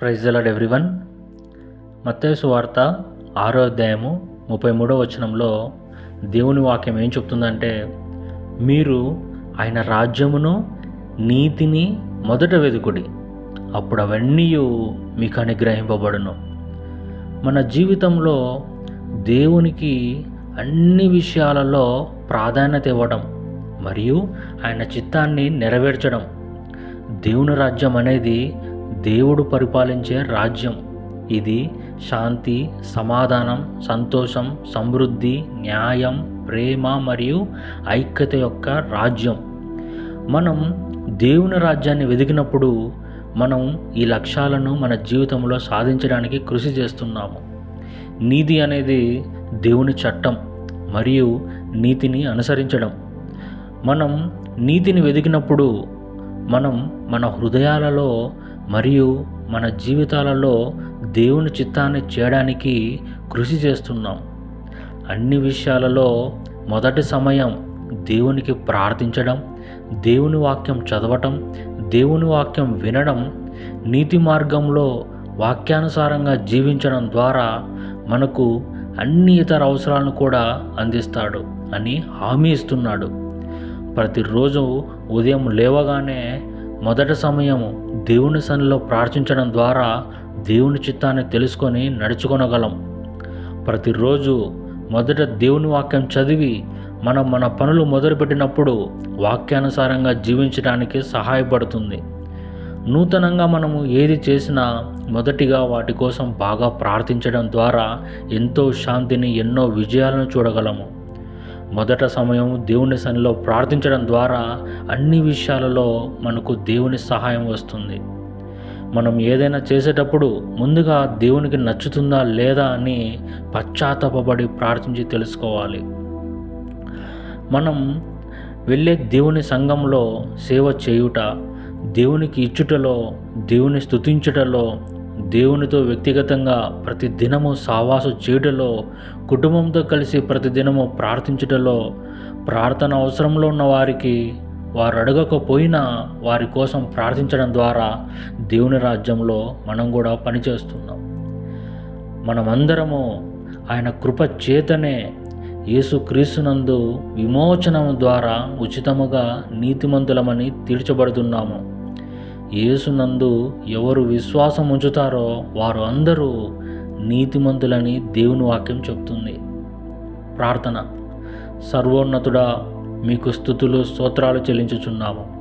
Praise the Lord everyone. మత్తేసు వార్త ఆరో అధ్యాయము ముప్పై మూడో వచనంలో దేవుని వాక్యం ఏం చెప్తుందంటే మీరు ఆయన రాజ్యమును నీతిని మొదట వెతుకుడి అప్పుడు అవన్నీ మీకు అనుగ్రహింపబడును. మన జీవితంలో దేవునికి అన్ని విషయాలలో ప్రాధాన్యత ఇవ్వడం మరియు ఆయన చిత్తాన్ని నెరవేర్చడం దేవుని రాజ్యం అనేది దేవుడు పరిపాలించే రాజ్యం. ఇది శాంతి సమాధానం సంతోషం సమృద్ధి న్యాయం ప్రేమ మరియు ఐక్యత యొక్క రాజ్యం. మనం దేవుని రాజ్యాన్ని వెదికినప్పుడు మనం ఈ లక్ష్యాలను మన జీవితంలో సాధించడానికి కృషి చేస్తున్నాము. నీతి అనేది దేవుని చట్టం మరియు నీతిని అనుసరించడం. మనం నీతిని వెదికినప్పుడు మనం మన హృదయాలలో మరియు మన జీవితాలలో దేవుని చిత్తాన్ని చేయడానికి కృషి చేస్తున్నాం. అన్ని విషయాలలో మొదటి సమయం దేవునికి ప్రార్థించడం దేవుని వాక్యం చదవటం దేవుని వాక్యం వినడం నీతి మార్గంలో వాక్యానుసారంగా జీవించడం ద్వారా మనకు అన్ని ఇతర అవసరాలను కూడా అందిస్తాడు అని హామీ ఇస్తున్నాడు. ప్రతిరోజు ఉదయం లేవగానే మొదటి సమయం దేవుని సన్నిలో ప్రార్థించడం ద్వారా దేవుని చిత్తాన్ని తెలుసుకొని నడుచుకొనగలం. ప్రతిరోజు మొదట దేవుని వాక్యం చదివి మనం మన పనులు మొదలుపెట్టినప్పుడు వాక్యానుసారంగా జీవించడానికి సహాయపడుతుంది. నూతనంగా మనము ఏది చేసినా మొదటిగా వాటి కోసం బాగా ప్రార్థించడం ద్వారా ఎంతో శాంతిని ఎన్నో విజయాలను చూడగలము. మొదట సమయం దేవుని సన్నిలో ప్రార్థించడం ద్వారా అన్ని విషయాలలో మనకు దేవుని సహాయం వస్తుంది. మనం ఏదైనా చేసేటప్పుడు ముందుగా దేవునికి నచ్చుతుందా లేదా అని పశ్చాత్తాపడి ప్రార్థించి తెలుసుకోవాలి. మనం వెళ్ళే దేవుని సంఘంలో సేవ చేయుట దేవునికి ఇచ్చుటలో దేవుని స్తుతించుటలో దేవునితో వ్యక్తిగతంగా ప్రతి దినము సావాసు చేయుటలో కుటుంబంతో కలిసి ప్రతి దినము ప్రార్థించుటలో ప్రార్థన అవసరంలో ఉన్న వారికి వారు అడగకపోయినా వారి కోసం ప్రార్థించడం ద్వారా దేవుని రాజ్యంలో మనం కూడా పనిచేస్తున్నాం. మనమందరము ఆయన కృప చేతనే యేసుక్రీస్తునందు విమోచనం ద్వారా ఉచితముగా నీతిమంతులమని తీర్చబడుతున్నాము. యేసునందు ఎవరు విశ్వాసం ఉంచుతారో వారు అందరూ నీతిమంతులని దేవుని వాక్యం చెప్తుంది. ప్రార్థన. సర్వోన్నతుడా మీకు స్థుతులు స్తోత్రాలు చెల్లించుచున్నాము.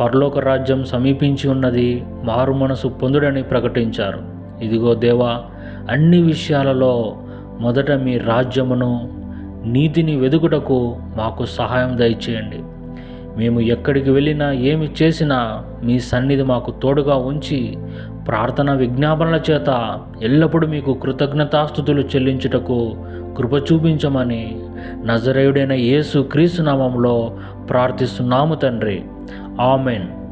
పరలోక రాజ్యం సమీపించి ఉన్నది మారు మనసు పొందుడని ప్రకటించారు. ఇదిగో దేవా అన్ని విషయాలలో మొదట మీ రాజ్యమును నీతిని వెదుకుటకు మాకు సహాయం దయచేయండి. మేము ఎక్కడికి వెళ్ళినా ఏమి చేసినా మీ సన్నిధి మాకు తోడుగా ఉంచి ప్రార్థన విజ్ఞాపనల చేత ఎల్లప్పుడూ మీకు కృతజ్ఞతాస్థుతులు చెల్లించుటకు కృప చూపించమని నజరేయుడైన యేసు క్రీస్తునామంలో ప్రార్థిస్తున్నాము తండ్రి. ఆమెన్.